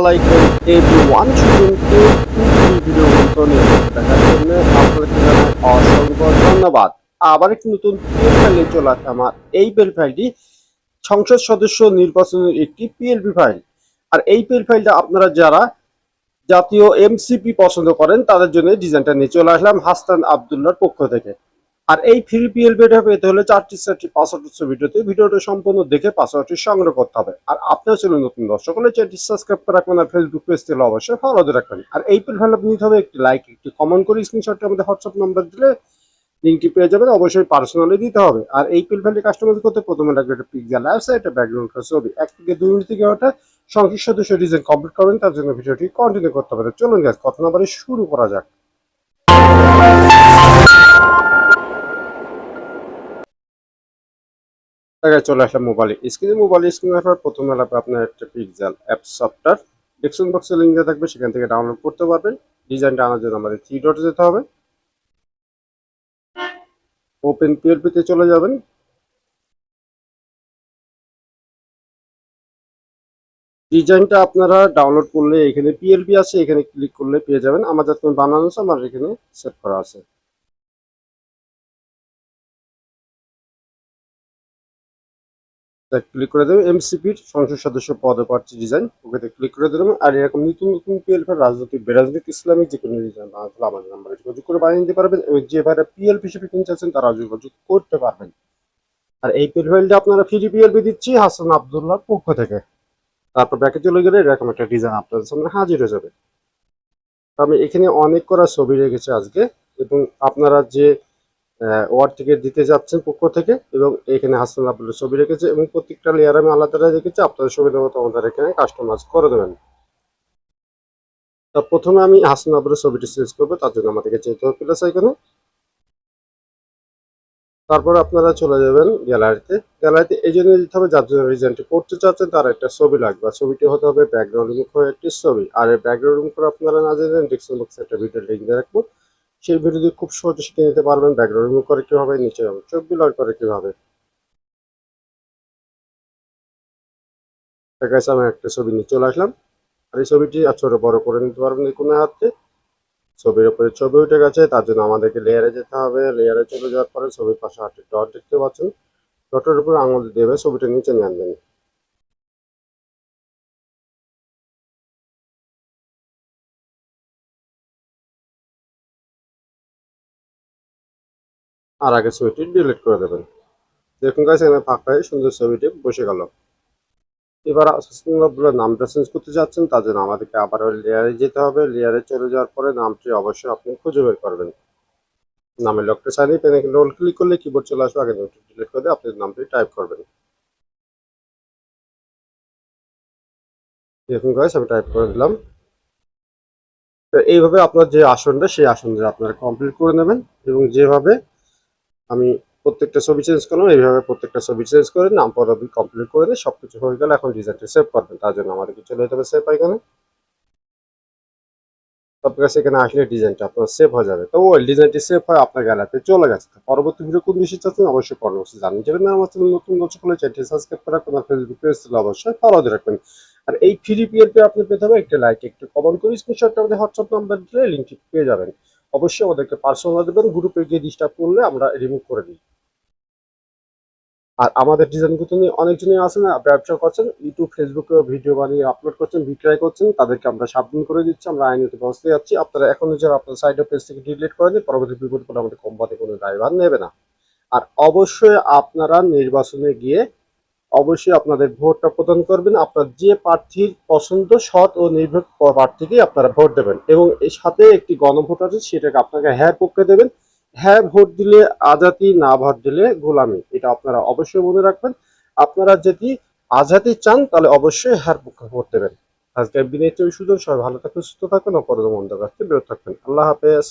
আলাইকুম দেখার জন্য ধন্যবাদ। আবার একটি নতুন পিএল চলে আমার এই সংসদ সদস্য নির্বাচনের একটি পিএলপি ফাইল আর এই পিএল আপনারা যারা জাতীয় এমসিপি পছন্দ করেন, তাদের জন্য ডিজাইনটা নিয়ে চলে আসলাম হাসান আবদুল্লার পক্ষ থেকে। আর এই ফ্রি পিএলপিটা পেতে হলে চারটি চারটি পাসওয়ার্ড হচ্ছে ভিডিওতে ভিডিওটা সম্পূর্ণ দেখে পাসওয়ার্ডটি সংগ্রহ করতে হবে। আর আপনার ছিল নতুন দর্শক হলে চ্যানেলটি সাবস্ক্রাইব করে রাখবেন আর ফেসবুক পেজ থেকে অবশ্যই ফলো দিয়ে রাখবেন। আর এই ভালো নিতে হবে একটি লাইক একটি কমেন্ট করে স্ক্রিনশটটা আমাদের হোয়াটসঅ্যাপ নাম্বার দিলে লিঙ্কটি পেয়ে যাবেন, অবশ্যই পার্সোনালি দিতে হবে। আর এই ভ্যালি কাস্টমাইজ করতে প্রথমে লাগবে একটা পিকজাল অ্যাপস একটা ব্যাকগ্রাউন্ড ছবি। এক থেকে দুই মিনিট থেকে ওটা সংখ্যক সদস্য ডিজাইন কমপ্লিট করবেন, তার জন্য ভিডিওটি কন্টিনিউ করতে হবে। চলুন গ্যাস কথা নাম্বারে শুরু করা যাক। জায়গায় চলে আসলাম মোবাইল স্ক্রিনে মোবাইল স্ক্রিনের পর প্রথমে লাগবে আপনার একটা পিক্সেল অ্যাপ সফটওয়্যার ডিসক্রিপশন বক্সে লিঙ্ক দেওয়া থাকবে, সেখান থেকে ডাউনলোড করতে পারবেন। ডিজাইনটা আনার জন্য আমাদের থ্রি ডটে যেতে হবে। ওপেন পিএলপিতে চলে যাবেন। ডিজাইনটা আপনারা ডাউনলোড করলে এখানে পিএলপি আছে, এখানে ক্লিক করলে পেয়ে যাবেন। আমার যাতে বানানো আছে আমার এখানে সেট করা আছে। ক্লিক করে দেবেন এমসিপির সংসদ সদস্য পদে প্রার্থী ডিজাইন ওকে ক্লিক করে দেবেন আর এরকম নতুন নতুন পিএলপি রাজনৈতিক বেরাজনৈতিক ইসলামিক যে কোনো ডিজাইন আমাদের নাম্বারে যোগাযোগ করে বানিয়ে নিতে পারবেন এবং যে ভাইরা পিএলপি হিসেবে কিনতে চাচ্ছেন তারা যোগাযোগ করতে পারবেন। আর এই পিএলপিটা আপনারা ফ্রি পিএলপি দিচ্ছি হাসান আবদুল্লাহর পক্ষ থেকে। তারপর ব্যাকে চলে গেলে এরকম একটা ডিজাইন আপনাদের সামনে হাজির হয়ে যাবে। আমি এখানে অনেক করা ছবি রেখেছি আজকে এবং আপনারা যে ওয়ার্ড থেকে দিতে যাচ্ছেন পক্ষ থেকে এবং এখানে হাসান আবদুল্লাহ ছবি রেখেছে এবং প্রত্যেকটা লেয়ার আমি আলাদা আলাদা রেখেছি। আপনাদের সুবিধা মতো আমাদের এখানে কাস্টমাইজ করে দেবেন। তা প্রথমে আমি হাসান আবদুল্লাহ ছবিটি চেঞ্জ করব, তার জন্য আমাদেরকে যেতে হবে প্লাস এখানে তারপর আপনারা চলে যাবেন গ্যালারিতে গ্যালারিতে এই জন্য দিতে হবে, যার জন্য রিজেন্টটি করতে চাচ্ছেন তার একটা ছবি লাগবে। ছবিটি হতে হবে ব্যাকগ্রাউন্ড মুখ একটি ছবি। আর এই ব্যাকগ্রাউন্ড মুখ আপনারা না জানেন ডিসক্রিপশন বক্সে একটা ভিডিও লিঙ্ক দিয়ে রাখব। সেই ভিডিও খুব সহজে শিখে নিতে পারবেন ব্যাকগ্রাউন্ড রিমুভ করে কীভাবে, নিচে চোখ বিলার করে কীভাবে। আমি একটা ছবি নিয়ে চলে আসলাম। আর এই ছবিটি ছোট বড় করে নিতে পারবেন এই কোনো হাতে। ছবির উপরে ছবি উঠে গেছে, তার জন্য আমাদেরকে লেয়ারে যেতে হবে। লেয়ারে চলে যাওয়ার পরে ছবির পাশে হাতে ডট দেখতে পাচ্ছেন। ডটের উপর আঙুল দেবে ছবিটা নিচে নিয়ে আনবেন আর আগে ছবিটি ডিলিট করে দেবেন। দেখুন গাছ এখানে ফাঁকা হয়ে সুন্দর ছবিটি বসে গেল। এবার সুন্দর নামটা চেঞ্জ করতে যাচ্ছেন, তার জন্য আমাদেরকে আবার লেয়ারে যেতে হবে। লেয়ারে চলে যাওয়ার পরে নামটি অবশ্যই আপনি খুঁজে বের করবেন। নামের লকটা সাইনে পেনে রোল ক্লিক করলে কিবোর্ড চলে আসবে, আগে নোটটি ডিলিট করে আপনি নামটি টাইপ করবেন। দেখুন গাছ আমি টাইপ করে দিলাম। এইভাবে আপনার যে আসনটা, সেই আসনটা আপনারা কমপ্লিট করে নেবেন এবং যেভাবে আমি প্রত্যেকটা ছবি চেঞ্জ করলাম, এইভাবে প্রত্যেকটা ছবি চেঞ্জ করে, নাম পদবি কমপ্লিট করে সব কিছু হয়ে গেলে, এখন ডিজাইনটা সেভ করবেন তার জন্য আমাদেরকে চলে যেতে হবে সেভ এখানে আপনার কাছে আসলে ডিজাইনটা আপনার সেভ হয়ে যাবে। তো ওই ডিজাইনটি সেভ হয় আপনার গ্যালারিতে চলে গেছে। পরবর্তী ভিডিও কোন বিষয় চাচ্ছেন অবশ্যই পরবর্তী জানেন যাবেন। আমার চ্যানেল নতুন দর্শক হলে চ্যানেলটি সাবস্ক্রাইব করে রাখবেন ফেসবুক পেজ থেকে অবশ্যই ফলো দিয়ে রাখবেন। আর এই ফ্রি পিএলপি আপনি পেতে হবে, একটা লাইক একটু কমেন্ট করে স্ক্রিনশটটা আমাদের হোয়াটসঅ্যাপ নাম্বার দিলে লিঙ্কটি পেয়ে যাবেন। অবশ্যই আমাদেরকে পার্সোনাল দেবেন গ্রুপে গিয়ে ডিস্টার্ব করলে আমরা রিমুভ করে দিই। আর আমাদের ডিজাইনগুলো নিয়ে অনেকজনই আছেন, ব্যবসা করছেন ইউটিউব ফেসবুকে ভিডিও বানিয়ে আপলোড করছেন, বিক্রয় করছেন, তাদেরকে আমরা সাবধান করে দিচ্ছি, আমরা আইনত ব্যবস্থায় যাচ্ছি আপনারা এখন যারা আপনার সাইড পেজ থেকে ডিলিট করে দিন পরবর্তী বিপদ করে আমাদের কোম্পানি কোনো ড্রাইভার নেবে না। আর অবশ্যই আপনারা নির্বাচনে গিয়ে অবশ্যই আপনাদের ভোটটা প্রদান করবেন। আপনার যে প্রার্থীর পছন্দ, সৎ ও নির্ভর প্রার্থীকেই আপনারা ভোট দেবেন এবং এর সাথে একটি গণভোট আছে, সেটাকে আপনাকে হ্যাঁ পক্ষে দেবেন। হ্যাঁ ভোট দিলে আজাতি না ভোট দিলে গোলামি, এটা আপনারা অবশ্যই মনে রাখবেন। আপনারা যদি আজাতি চান, তাহলে অবশ্যই হ্যাঁ পক্ষে ভোট দেবেন। আজকে বিনয় সুযোগ সবাই ভালো থাকবেন, সুস্থ থাকবেন অপরাধ মন্দ কাছ থেকে থাকবেন। আল্লাহ হাফেজ।